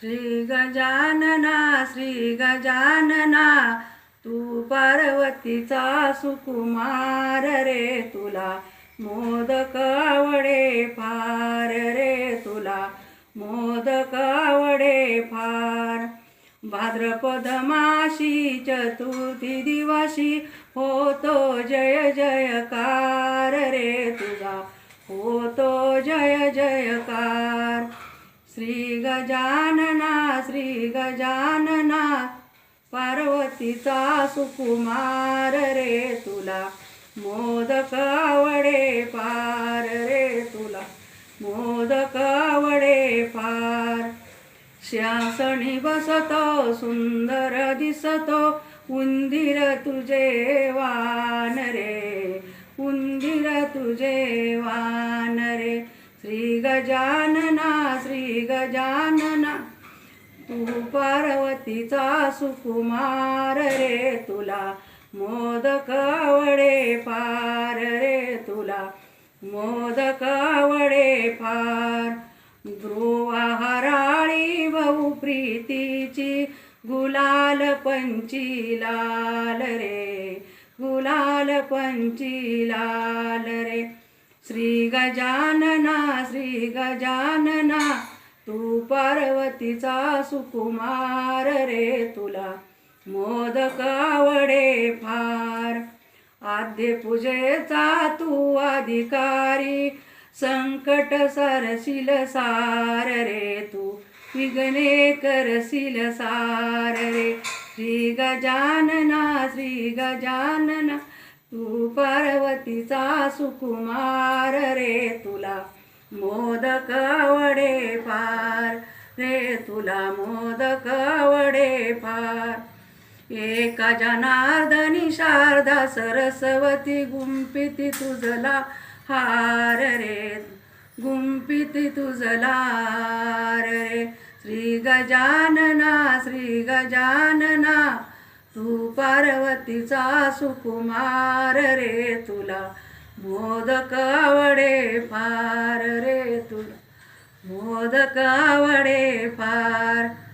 श्री गजानना श्री गजानना तू पार्वतीचा सुकुमार रे तुला. मोदक आवडे फार रे तुला. मोदक आवडे फार. भाद्रपद माशी चतुर्थी दिवशी होतो जय जयकार रे तुझा. होतो जय जयकार श्री गजानना श्री गजानना पार्वतीचा सुकुमार रे तुला मोदक आवडे पार रे तुला मोदक आवडे फार श्यासणी बसतो सुंदर दिसतो उंदीर तुझे वान रे उंदीर तुझे वान रे. श्री गजानना श्री गजानना तू पार्वतीचा सुकुमार रे तुला मोदक आवडे पार रे तुला मोदक आवडे पार. ध्रुवा हराळी बहु प्रीतीची गुलाल पंची लाल रे गुलाल पंची लाल रे. श्री गजान श्री गजानना तू पार्वतीचा सुकुमार रे तुला मोदक आवडे फार. आद्य पूजेचा तू अधिकारी संकट सरशील सार रे तू विघ्ने करशील सार रे. श्री गजानना श्री गजानना तू पार्वतीचा सुकुमार रे तुला मोदक आवडे फार रे तुला मोदक आवडे फार एका जनार्दनी शारदा सरस्वती गुंपिती तुझला हार रे. गुंपिती तुझला हार रे. श्री गजानना श्री गजानना तू पार्वतीचा सुकुमार रे. तुला मोदक आवडे फार कावडे पार.